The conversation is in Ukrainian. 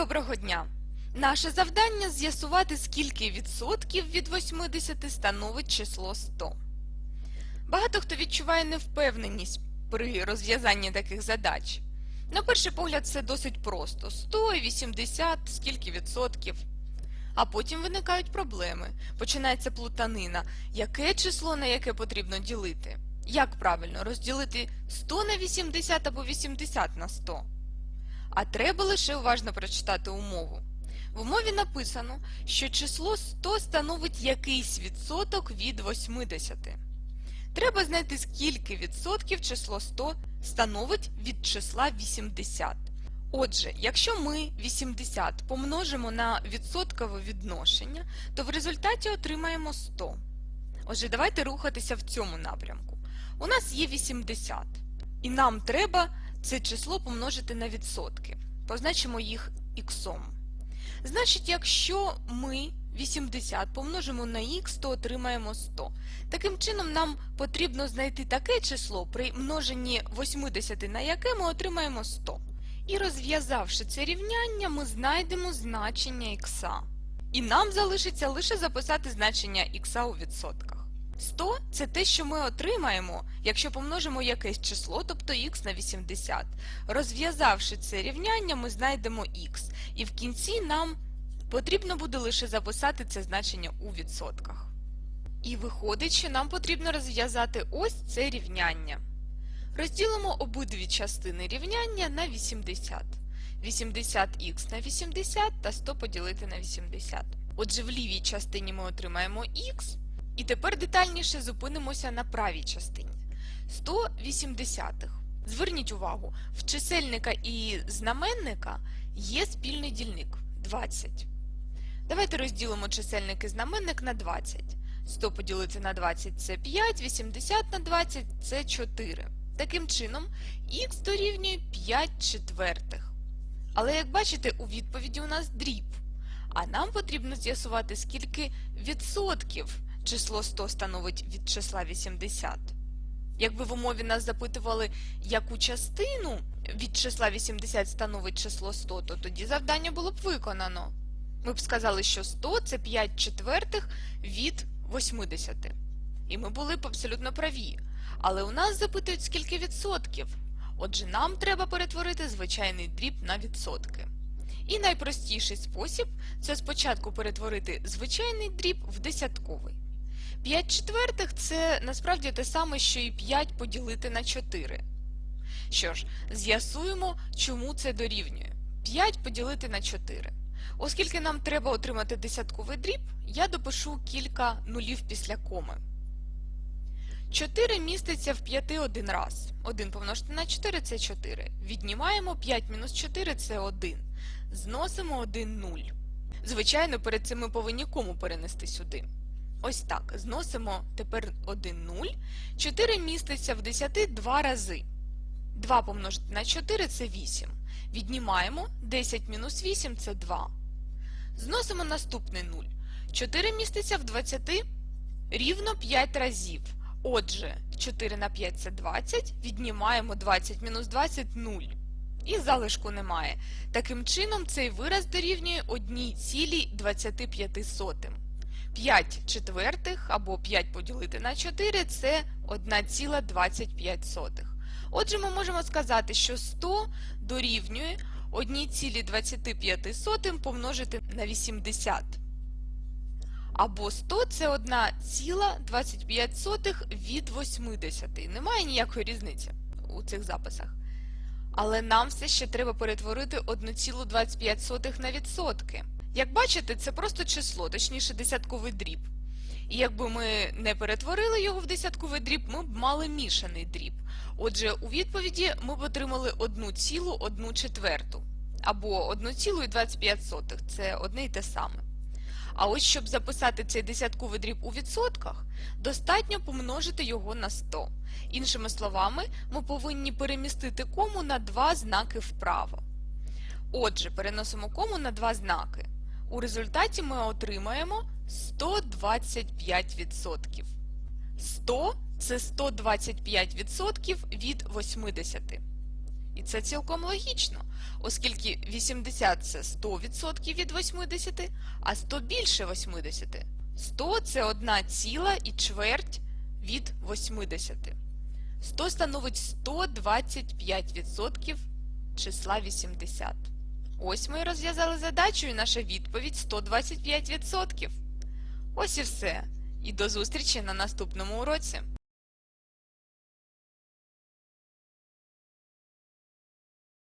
Доброго дня! Наше завдання з'ясувати, скільки відсотків від 80 становить число 100. Багато хто відчуває невпевненість при розв'язанні таких задач. На перший погляд, все досить просто: 100 і 80, скільки відсотків. А потім виникають проблеми. Починається плутанина. Яке число на яке потрібно ділити? Як правильно розділити 100 на 80 або 80 на 100? А треба лише уважно прочитати умову. В умові написано, що число 100 становить якийсь відсоток від 80. Треба знайти, скільки відсотків число 100 становить від числа 80. Отже, якщо ми 80 помножимо на відсоткове відношення, то в результаті отримаємо 100. Отже, давайте рухатися в цьому напрямку. У нас є 80, і нам треба це число помножити на відсотки. Позначимо їх іксом. Значить, якщо ми 80 помножимо на х, то отримаємо 100. Таким чином, нам потрібно знайти таке число, при множенні 80 на яке ми отримаємо 100. І розв'язавши це рівняння, ми знайдемо значення х. І нам залишиться лише записати значення х у відсотках. 100 – це те, що ми отримаємо, якщо помножимо якесь число, тобто х на 80. Розв'язавши це рівняння, ми знайдемо х, і в кінці нам потрібно буде лише записати це значення у відсотках. І виходить, що нам потрібно розв'язати ось це рівняння. Розділимо обидві частини рівняння на 80. 80х на 80 та 100 поділити на 80. Отже, в лівій частині ми отримаємо х, і тепер детальніше зупинимося на правій частині. 180. Зверніть увагу, в чисельника і знаменника є спільний дільник 20. Давайте розділимо чисельник і знаменник на 20. 100 поділити на 20 це 5, 80 на 20 це 4. Таким чином, х дорівнює 5 четвертих. Але як бачите, у відповіді у нас дріб. А нам потрібно з'ясувати, скільки відсотків число 100 становить від числа 80. Якби в умові нас запитували, яку частину від числа 80 становить число 100, то тоді завдання було б виконано. Ми б сказали, що 100 – це 5 четвертих від 80. І ми були б абсолютно праві. Але у нас запитують, скільки відсотків. Отже, нам треба перетворити звичайний дріб на відсотки. І найпростіший спосіб – це спочатку перетворити звичайний дріб в десятковий. 5 четвертих – це насправді те саме, що і 5 поділити на 4. Що ж, з'ясуємо, чому це дорівнює. 5 поділити на 4. Оскільки нам треба отримати десятковий дріб, я допишу кілька нулів після коми. 4 міститься в 5 один раз. 1 помножити на 4 – це 4. Віднімаємо 5 мінус 4 – це 1. Зносимо 1 0. Звичайно, перед цим ми повинні кому перенести сюди. Ось так. Зносимо тепер 1 0. 4 міститься в 10 два рази. 2 помножити на 4 – це 8. Віднімаємо 10 мінус 8 – це 2. Зносимо наступний 0. 4 міститься в 20 рівно 5 разів. Отже, 4 на 5 це 20, віднімаємо 20 мінус 20 – 0. І залишку немає. Таким чином, цей вираз дорівнює 1,25. 5 четвертих або 5 поділити на 4 – це 1,25. Отже, ми можемо сказати, що 100 дорівнює 1,25 помножити на 80. Або 100 – це 1,25 від 80. Немає ніякої різниці у цих записах. Але нам все ще треба перетворити 1,25 на відсотки. Як бачите, це просто число, точніше десятковий дріб. І якби ми не перетворили його в десятковий дріб, ми б мали мішаний дріб. Отже, у відповіді ми б отримали 1,1 четверту. Або 1,25. Це одне й те саме. А ось щоб записати цей десятковий дріб у відсотках, достатньо помножити його на 100. Іншими словами, ми повинні перемістити кому на два знаки вправо. Отже, переносимо кому на два знаки. У результаті ми отримаємо 125%. 100 – це 125% від 80. І це цілком логічно, оскільки 80 це 100% від 80, а 100 більше 80. 100 це одна ціла і чверть від 80. 100 становить 125% числа 80. Ось ми розв'язали задачу, і наша відповідь 125%. Ось і все. І до зустрічі на наступному уроці.